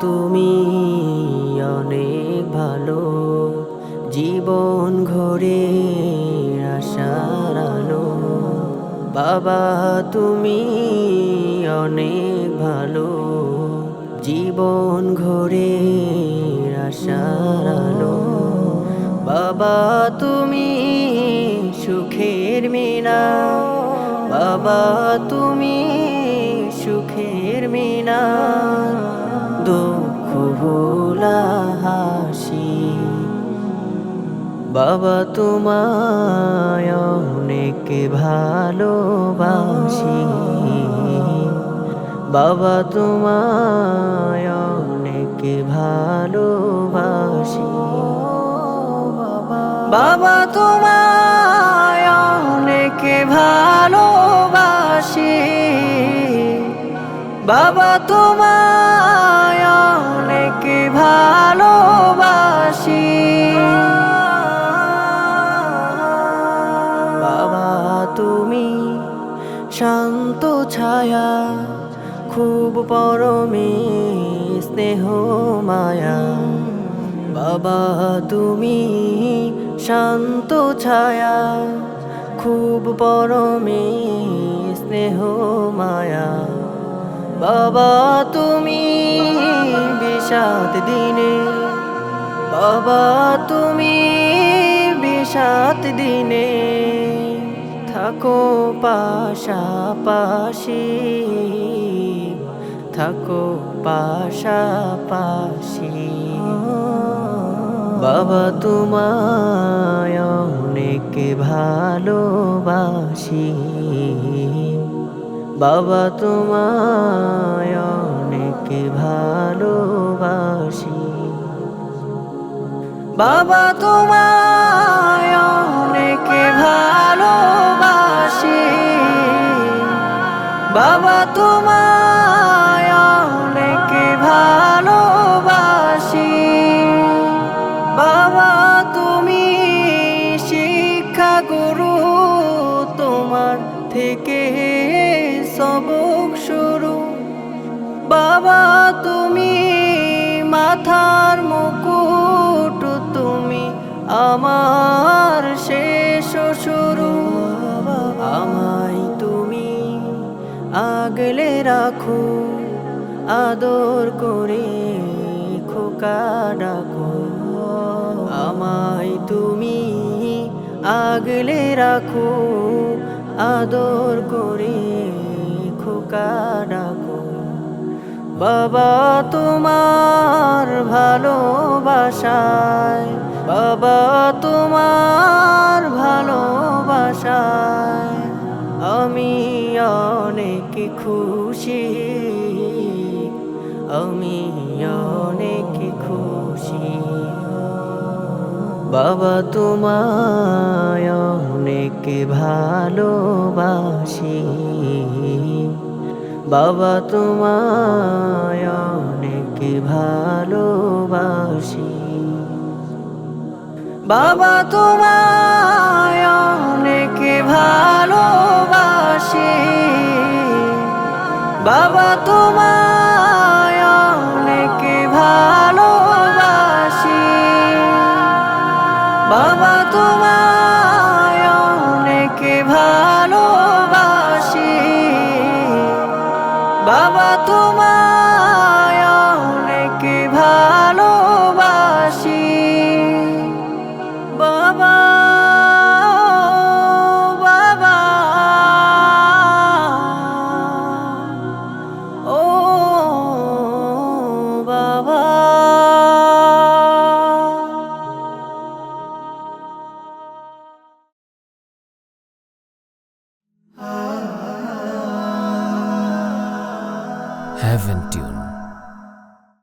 তুমি অনেক ভালো। জীবন ঘরে বাবা, তুমি অনেক ভালো। জীবন ঘরে আশার আলো। বাবা, তুমি সুখের মিনা। বাবা, তুমি সুখের মিনা। দুঃখ ভোলা হাসি। বাবা তোমায় অনেক ভালোবাসি। বাবা তোমায় অনেক ভালোবাসি। বাবা তোমায় অনেক ভালোবাসি। বাবা তোমায় শান্ত ছায়া, খুব পরমে স্নেহ মায়া। বাবা, তুমি শান্ত ছায়া, খুব পরমে স্নেহ মায়া। বাবা, তুমি বিষাদ দিনে, বাবা, তুমি বিষাদ দিনে। থাকো পাশাপাশি থাকো পাশাপাশি। বাবা তোমায় অনেক ভালোবাসি। বাবা তোমায় অনেক ভালোবাসি। বাবা তোমায় অনেক ভালোবাসি বাবা তোমায় অনেক ভালোবাসি। বাবা তুমি শিক্ষা গুরু তোমার থেকে সবক শুরু। বাবা তুমি মাথার মুকুট, তুমি আমার শেষ শুরু। আগলে রাখো, আদর করে খোকা ডাকো। আমায় তুমি আগলে রাখো, আদর করে খোকা ডাকো। বাবা তোমার ভালোবাসায়, বাবা তোমার ভালোবাসায় আমি অনেক খুশি, আমি অনেক খুশি। বাবা তোমায় অনেক ভালোবাসি, বাবা তোমায় অনেক ভালোবাসি। বাবা তোমায় বাবা তোমায় অনেক ভালোবাসি। বাবা তোমায় অনেক ভালোবাসি। বাবা তোমার haven't you?